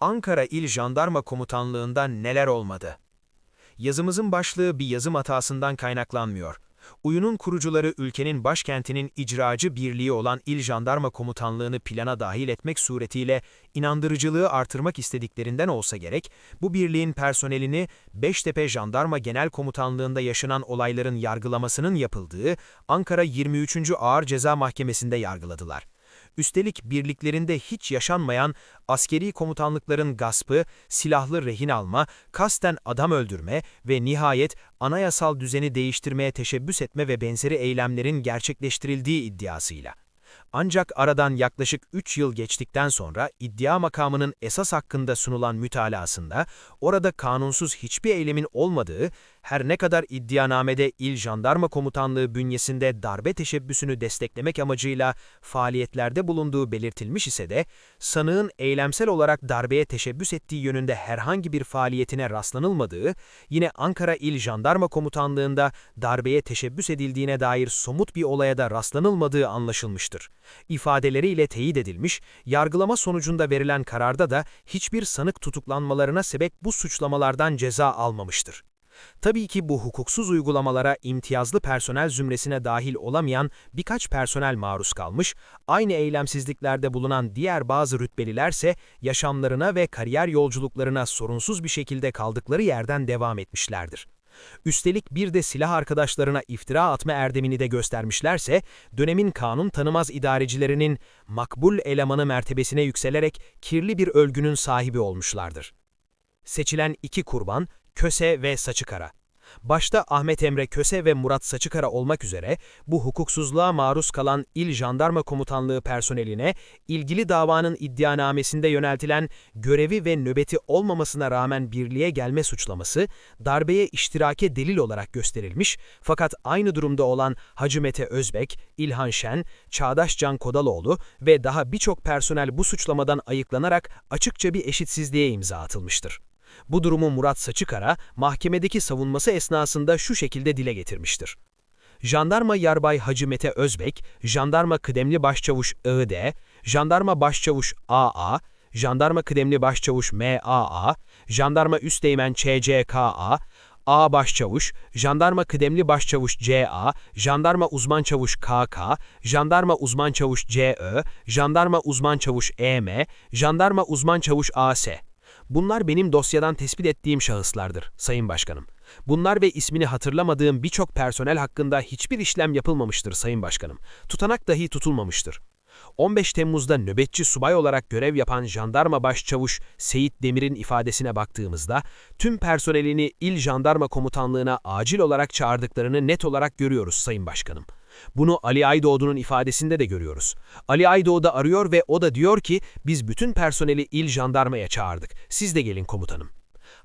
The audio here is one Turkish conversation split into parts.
Ankara İl Jandarma Komutanlığı'nda neler olmadı? Yazımızın başlığı bir yazım hatasından kaynaklanmıyor. Uyunun kurucuları ülkenin başkentinin icracı birliği olan İl Jandarma Komutanlığı'nı plana dahil etmek suretiyle inandırıcılığı artırmak istediklerinden olsa gerek, bu birliğin personelini Beştepe Jandarma Genel Komutanlığı'nda yaşanan olayların yargılamasının yapıldığı Ankara 23. Ağır Ceza Mahkemesi'nde yargıladılar. Üstelik birliklerinde hiç yaşanmayan askeri komutanlıkların gaspı, silahlı rehin alma, kasten adam öldürme ve nihayet anayasal düzeni değiştirmeye teşebbüs etme ve benzeri eylemlerin gerçekleştirildiği iddiasıyla. Ancak aradan yaklaşık 3 yıl geçtikten sonra iddia makamının esas hakkında sunulan mütalasında orada kanunsuz hiçbir eylemin olmadığı, her ne kadar iddianamede İl Jandarma Komutanlığı bünyesinde darbe teşebbüsünü desteklemek amacıyla faaliyetlerde bulunduğu belirtilmiş ise de, sanığın eylemsel olarak darbeye teşebbüs ettiği yönünde herhangi bir faaliyetine rastlanılmadığı, yine Ankara İl Jandarma Komutanlığı'nda darbeye teşebbüs edildiğine dair somut bir olaya da rastlanılmadığı anlaşılmıştır ifadeleriyle teyit edilmiş, yargılama sonucunda verilen kararda da hiçbir sanık tutuklanmalarına sebep bu suçlamalardan ceza almamıştır. Tabii ki bu hukuksuz uygulamalara imtiyazlı personel zümresine dahil olamayan birkaç personel maruz kalmış, aynı eylemsizliklerde bulunan diğer bazı rütbelilerse yaşamlarına ve kariyer yolculuklarına sorunsuz bir şekilde kaldıkları yerden devam etmişlerdir. Üstelik bir de silah arkadaşlarına iftira atma erdemini de göstermişlerse, dönemin kanun tanımaz idarecilerinin makbul elemanı mertebesine yükselerek kirli bir ölgünün sahibi olmuşlardır. Seçilen iki kurban, Köse ve Saçıkara. Başta Ahmet Emre Köse ve Murat Saçıkara olmak üzere bu hukuksuzluğa maruz kalan İl Jandarma Komutanlığı personeline ilgili davanın iddianamesinde yöneltilen görevi ve nöbeti olmamasına rağmen birliğe gelme suçlaması darbeye iştirake delil olarak gösterilmiş fakat aynı durumda olan Hacı Mete Özbek, İlhan Şen, Çağdaş Can Kodaloğlu ve daha birçok personel bu suçlamadan ayıklanarak açıkça bir eşitsizliğe imza atılmıştır. Bu durumu Murat Saçıkara mahkemedeki savunması esnasında şu şekilde dile getirmiştir. Jandarma Yarbay Hacı Mete Özbek, Jandarma Kıdemli Başçavuş I.D., Jandarma Başçavuş A.A., Jandarma Kıdemli Başçavuş M.A.A., Jandarma Üsteğmen Ç.C.K.A., A Başçavuş, Jandarma Kıdemli Başçavuş C.A., Jandarma Uzman Çavuş K.K., Jandarma Uzman Çavuş C.Ö., Jandarma Uzman Çavuş E.M., Jandarma Uzman Çavuş A.S. Bunlar benim dosyadan tespit ettiğim şahıslardır, Sayın Başkanım. Bunlar ve ismini hatırlamadığım birçok personel hakkında hiçbir işlem yapılmamıştır Sayın Başkanım. Tutanak dahi tutulmamıştır. 15 Temmuz'da nöbetçi subay olarak görev yapan jandarma başçavuş Seyit Demir'in ifadesine baktığımızda tüm personelini İl Jandarma Komutanlığı'na acil olarak çağırdıklarını net olarak görüyoruz Sayın Başkanım. Bunu Ali Aydoğdu'nun ifadesinde de görüyoruz. Ali Aydoğdu arıyor ve o da diyor ki biz bütün personeli il jandarmaya çağırdık. Siz de gelin komutanım.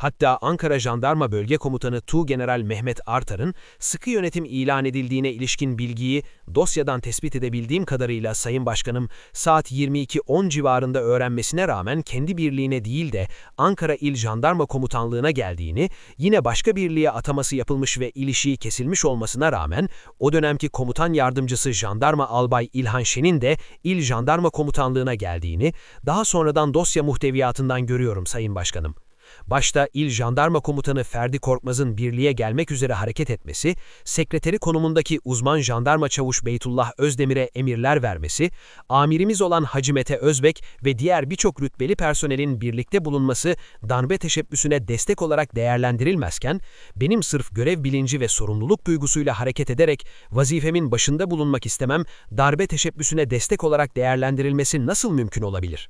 Hatta Ankara Jandarma Bölge Komutanı General Mehmet Artar'ın sıkı yönetim ilan edildiğine ilişkin bilgiyi dosyadan tespit edebildiğim kadarıyla Sayın Başkanım saat 22.10 civarında öğrenmesine rağmen kendi birliğine değil de Ankara İl Jandarma Komutanlığı'na geldiğini, yine başka birliğe ataması yapılmış ve ilişiği kesilmiş olmasına rağmen o dönemki komutan yardımcısı Jandarma Albay İlhan Şen'in de İl Jandarma Komutanlığı'na geldiğini daha sonradan dosya muhteviyatından görüyorum Sayın Başkanım. Başta İl Jandarma Komutanı Ferdi Korkmaz'ın birliğe gelmek üzere hareket etmesi, sekreteri konumundaki uzman jandarma çavuş Beytullah Özdemir'e emirler vermesi, amirimiz olan Hacı Mete Özbek ve diğer birçok rütbeli personelin birlikte bulunması darbe teşebbüsüne destek olarak değerlendirilmezken, benim sırf görev bilinci ve sorumluluk duygusuyla hareket ederek vazifemin başında bulunmak istemem, darbe teşebbüsüne destek olarak değerlendirilmesi nasıl mümkün olabilir?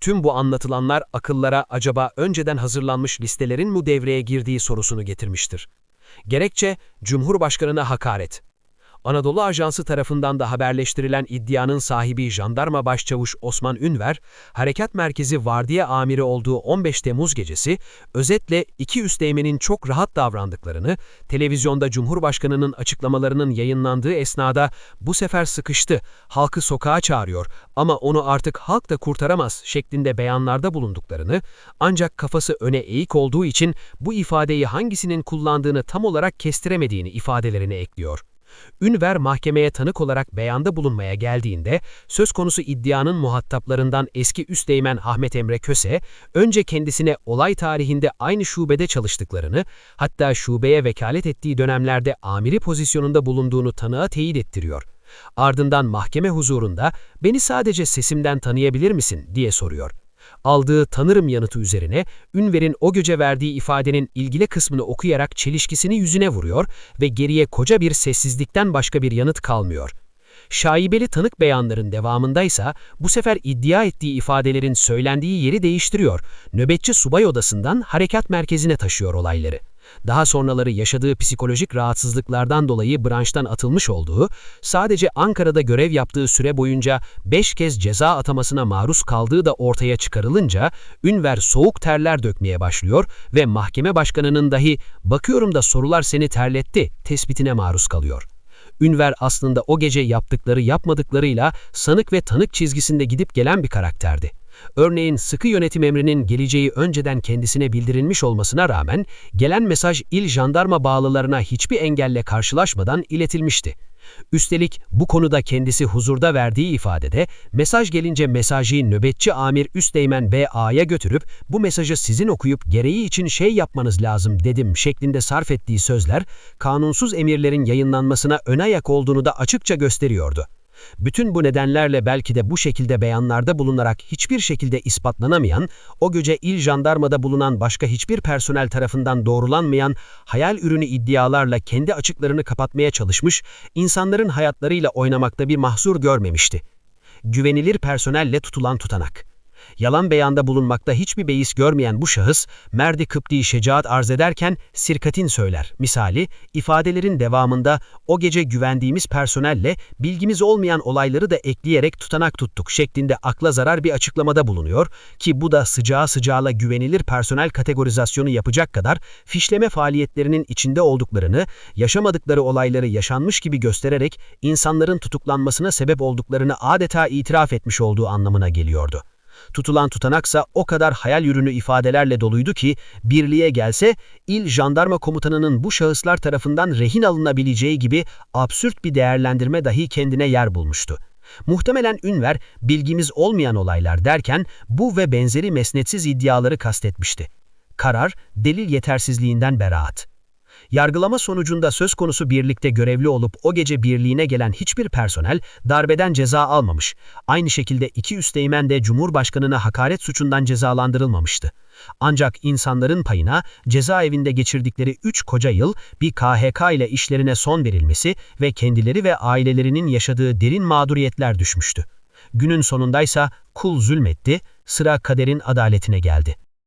Tüm bu anlatılanlar akıllara acaba önceden hazırlanmış listelerin mu devreye girdiği sorusunu getirmiştir. Gerekçe, Cumhurbaşkanına hakaret. Anadolu Ajansı tarafından da haberleştirilen iddianın sahibi jandarma başçavuş Osman Ünver, Harekat Merkezi Vardiya Amiri olduğu 15 Temmuz gecesi, özetle iki üsteğmenin çok rahat davrandıklarını, televizyonda Cumhurbaşkanı'nın açıklamalarının yayınlandığı esnada bu sefer sıkıştı, halkı sokağa çağırıyor ama onu artık halk da kurtaramaz şeklinde beyanlarda bulunduklarını, ancak kafası öne eğik olduğu için bu ifadeyi hangisinin kullandığını tam olarak kestiremediğini ifadelerine ekliyor. Ünver mahkemeye tanık olarak beyanda bulunmaya geldiğinde, söz konusu iddianın muhataplarından eski üsteğmen Ahmet Emre Köse, önce kendisine olay tarihinde aynı şubede çalıştıklarını, hatta şubeye vekalet ettiği dönemlerde amiri pozisyonunda bulunduğunu tanığa teyit ettiriyor. Ardından mahkeme huzurunda, beni sadece sesimden tanıyabilir misin diye soruyor. Aldığı tanırım yanıtı üzerine Ünver'in o göce verdiği ifadenin ilgili kısmını okuyarak çelişkisini yüzüne vuruyor ve geriye koca bir sessizlikten başka bir yanıt kalmıyor. Şaibeli tanık beyanların devamındaysa bu sefer iddia ettiği ifadelerin söylendiği yeri değiştiriyor, nöbetçi subay odasından harekat merkezine taşıyor olayları daha sonraları yaşadığı psikolojik rahatsızlıklardan dolayı branştan atılmış olduğu, sadece Ankara'da görev yaptığı süre boyunca 5 kez ceza atamasına maruz kaldığı da ortaya çıkarılınca Ünver soğuk terler dökmeye başlıyor ve mahkeme başkanının dahi bakıyorum da sorular seni terletti tespitine maruz kalıyor. Ünver aslında o gece yaptıkları yapmadıklarıyla sanık ve tanık çizgisinde gidip gelen bir karakterdi. Örneğin sıkı yönetim emrinin geleceği önceden kendisine bildirilmiş olmasına rağmen gelen mesaj il jandarma bağlılarına hiçbir engelle karşılaşmadan iletilmişti. Üstelik bu konuda kendisi huzurda verdiği ifadede mesaj gelince mesajı nöbetçi amir Üsteğmen B.A.'ya götürüp bu mesajı sizin okuyup gereği için şey yapmanız lazım dedim şeklinde sarf ettiği sözler kanunsuz emirlerin yayınlanmasına ön ayak olduğunu da açıkça gösteriyordu. Bütün bu nedenlerle belki de bu şekilde beyanlarda bulunarak hiçbir şekilde ispatlanamayan, o gece il jandarmada bulunan başka hiçbir personel tarafından doğrulanmayan hayal ürünü iddialarla kendi açıklarını kapatmaya çalışmış, insanların hayatlarıyla oynamakta bir mahsur görmemişti. Güvenilir personelle tutulan tutanak yalan beyanda bulunmakta hiçbir beis görmeyen bu şahıs, merdi kıpti şecaat arz ederken sirkatin söyler. Misali, ifadelerin devamında o gece güvendiğimiz personelle bilgimiz olmayan olayları da ekleyerek tutanak tuttuk şeklinde akla zarar bir açıklamada bulunuyor ki bu da sıcağı sıcağla güvenilir personel kategorizasyonu yapacak kadar fişleme faaliyetlerinin içinde olduklarını, yaşamadıkları olayları yaşanmış gibi göstererek insanların tutuklanmasına sebep olduklarını adeta itiraf etmiş olduğu anlamına geliyordu. Tutulan tutanaksa o kadar hayal ürünü ifadelerle doluydu ki birliğe gelse il jandarma komutanının bu şahıslar tarafından rehin alınabileceği gibi absürt bir değerlendirme dahi kendine yer bulmuştu. Muhtemelen Ünver bilgimiz olmayan olaylar derken bu ve benzeri mesnetsiz iddiaları kastetmişti. Karar, delil yetersizliğinden beraat. Yargılama sonucunda söz konusu birlikte görevli olup o gece birliğine gelen hiçbir personel darbeden ceza almamış. Aynı şekilde iki üsteğmen de Cumhurbaşkanına hakaret suçundan cezalandırılmamıştı. Ancak insanların payına cezaevinde geçirdikleri 3 koca yıl bir KHK ile işlerine son verilmesi ve kendileri ve ailelerinin yaşadığı derin mağduriyetler düşmüştü. Günün sonundaysa kul zulmetti, sıra kaderin adaletine geldi.